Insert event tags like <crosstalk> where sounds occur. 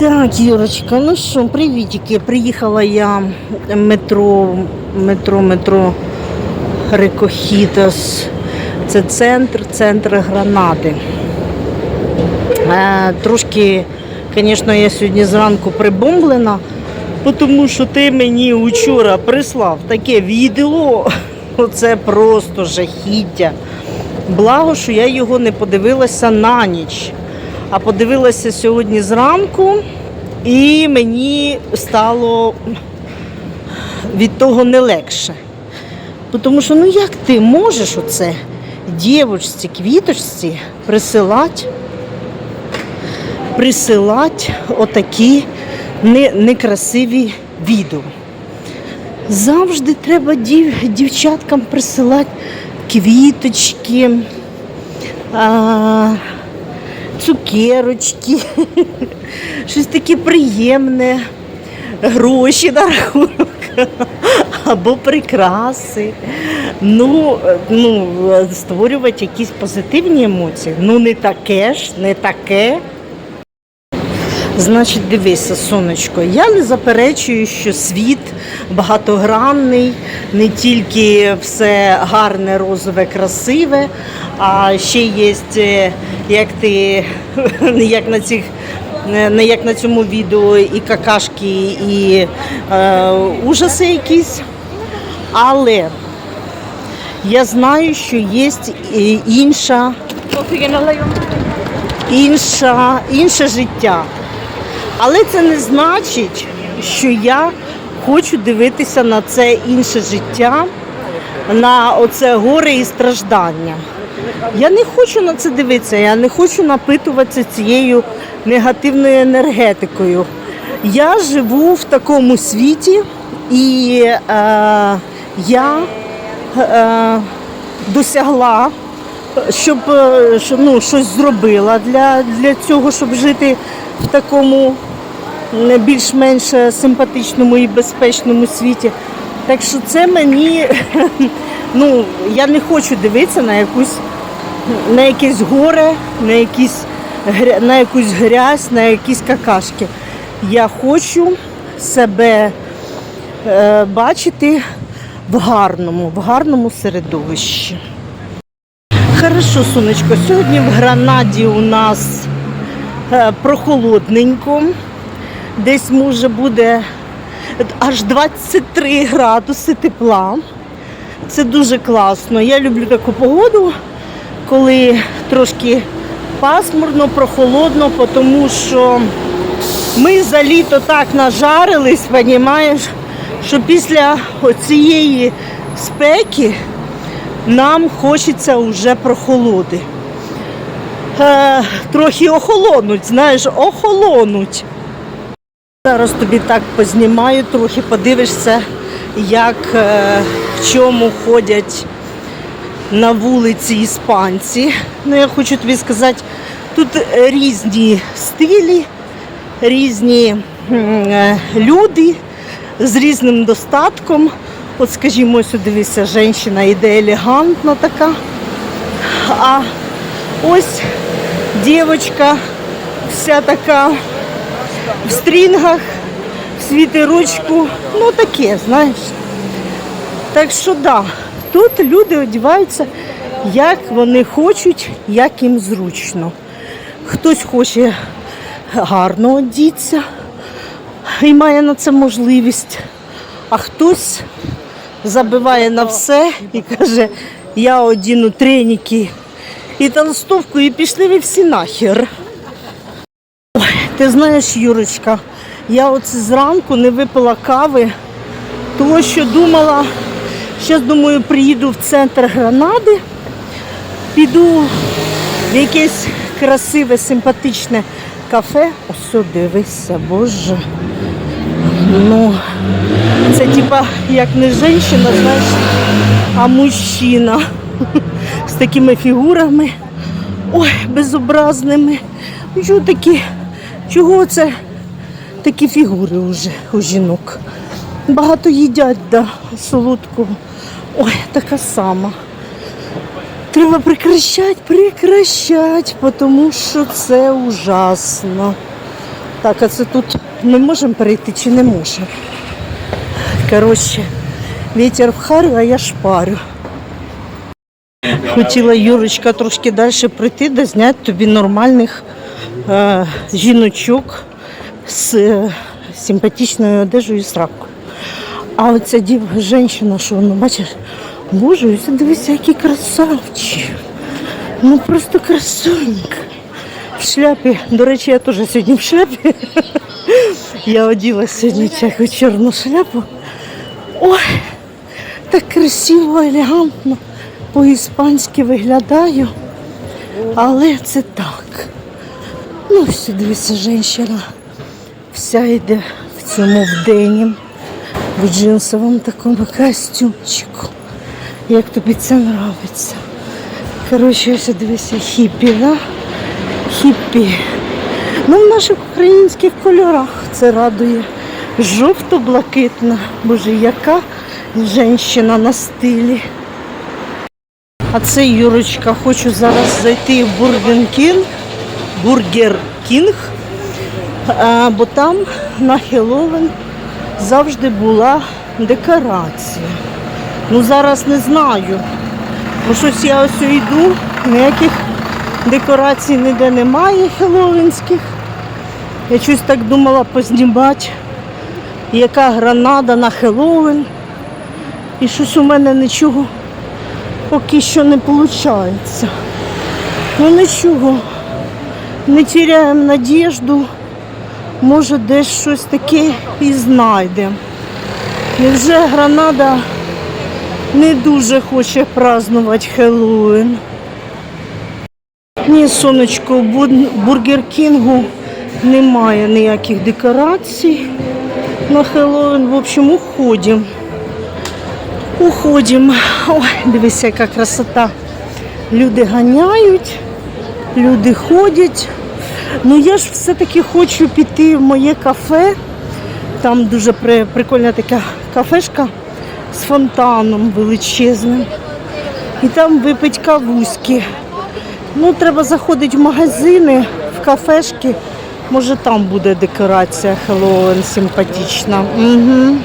Так, Юрочка, ну що, привітики. Приїхала я метро, метро, метро Рекохітас. Це центр, центр Гранати. Е, трошки, звісно, я сьогодні зранку прибомблена, тому що ти мені вчора прислав таке відео. <laughs> Оце просто жахіття. Благо, що я його не подивилася на ніч, а подивилася сьогодні зранку, і мені стало від того не легше. Тому що ну як ти можеш оце дівочці, квіточці присилати, присилати отакі не- некрасиві відео. Завжди треба дів, дівчаткам присилати квіточки, а, цукерочки, <laughs> щось таке приємне, гроші на рахунок <laughs> або прикраси. Ну, ну, створювати якісь позитивні емоції. Ну, не таке ж, не таке. Значить, дивися, сонечко, я не заперечую, що світ багатогранний, не тільки все гарне, розове, красиве, а ще є, е, як ти, <laughs> як на цих. не- Не як на цьому відео і какашки, і е, ужаси якісь. Але я знаю, що є інша, інша, інше життя. Але це не значить, що я хочу дивитися на це інше життя, на оце горе і страждання. Я не хочу на це дивитися, я не хочу напитуватися цією негативною енергетикою. Я живу в такому світі і е, я е, досягла, щоб, е, ну, щось зробила для, для цього, щоб жити в такому більш-менш симпатичному і безпечному світі. Так що це мені, <laughs> ну, я не хочу дивитися на якусь на якесь горе, на, якісь, на якусь грязь, на якісь какашки. Я хочу себе е, бачити в гарному, в гарному середовищі. Хорошо, сонечко, сьогодні в Гранаді у нас е, прохолодненько. Десь може буде аж 23 градуси тепла. Це дуже класно. Я люблю таку погоду, коли трошки пасмурно, прохолодно, тому що ми за літо так нажарились, понімаєш, що після цієї спеки нам хочеться вже прохолоди. Е, трохи охолонуть, знаєш, охолонуть. Зараз тобі так познімаю, трохи подивишся, як е, в чому ходять на вулиці іспанці. Ну, я хочу тобі сказати, тут різні стилі, різні е, люди з різним достатком. От, скажімо, ось дивися, жінка йде елегантна така. А ось дівчинка вся така в стрінгах, в світерочку, ну таке, знаєш. Так що да, тут люди одягаються, як вони хочуть, як їм зручно. Хтось хоче гарно одітися і має на це можливість, а хтось забиває на все і каже, я одіну треніки і толстовку, і пішли ви всі нахер. Ти знаєш, Юрочка, я оце зранку не випила кави, тому що думала, зараз думаю, приїду в центр Гранади, піду в якесь красиве, симпатичне кафе. Ось дивися, боже. Ну, це типа як не жінка, знаєш, а мужчина з такими фігурами. Ой, безобразними. Ну, такі, чого це такі фігури вже у жінок? Багато їдять, да, солодкого. Ой, така сама. Треба прекращати, прекращати, тому що це ужасно. Так, а це тут ми можемо перейти чи не можемо? Коротше, вітер в харю, а я шпарю. Хотіла Юрочка трошки далі прийти, де зняти тобі нормальних жіночок з е, симпатичною одежею і сракою. А оця дів, жінка, що ну, бачиш, боже, дивися, який красавчик. Ну просто красунька. В шляпі. До речі, я теж сьогодні в шляпі. <laughs> Я оділа сьогодні таку чорну шляпу. Ой, так красиво, елегантно, по-іспанськи виглядаю. Але це так. Ну, все, дивися, жінка вся йде в цьому вденім, в джинсовому такому костюмчику. Як тобі це подобається? Коротше, ось дивися, хіпі, да? Хіпі. Ну, в наших українських кольорах це радує. Жовто-блакитна. Боже, яка жінка на стилі. А це Юрочка, хочу зараз зайти в Бургер Кінг, Бургер Кінг, бо там на Хеллоуін завжди була декорація. Ну зараз не знаю. Бо щось я ось йду, ніяких декорацій ніде немає хеллоуінських. Я щось так думала познімати, яка гранада на Хеллоуін. І щось у мене нічого поки що не виходить. Ну нічого, не тіряємо надіжду, може десь щось таке і знайдемо. Невже гранада не дуже хоче празднувати Хеллоуін? Ні, сонечко, Бургер Кінгу немає ніяких декорацій на Хеллоуін. В общем, уходимо. Уходимо. Ой, дивися, яка красота. Люди ганяють, люди ходять. Ну я ж все-таки хочу піти в моє кафе. Там дуже при- прикольна така кафешка з фонтаном величезним. І там випить кавуськи. Ну, треба заходити в магазини, в кафешки. Може там буде декорація Хеллоуін симпатична. Угу.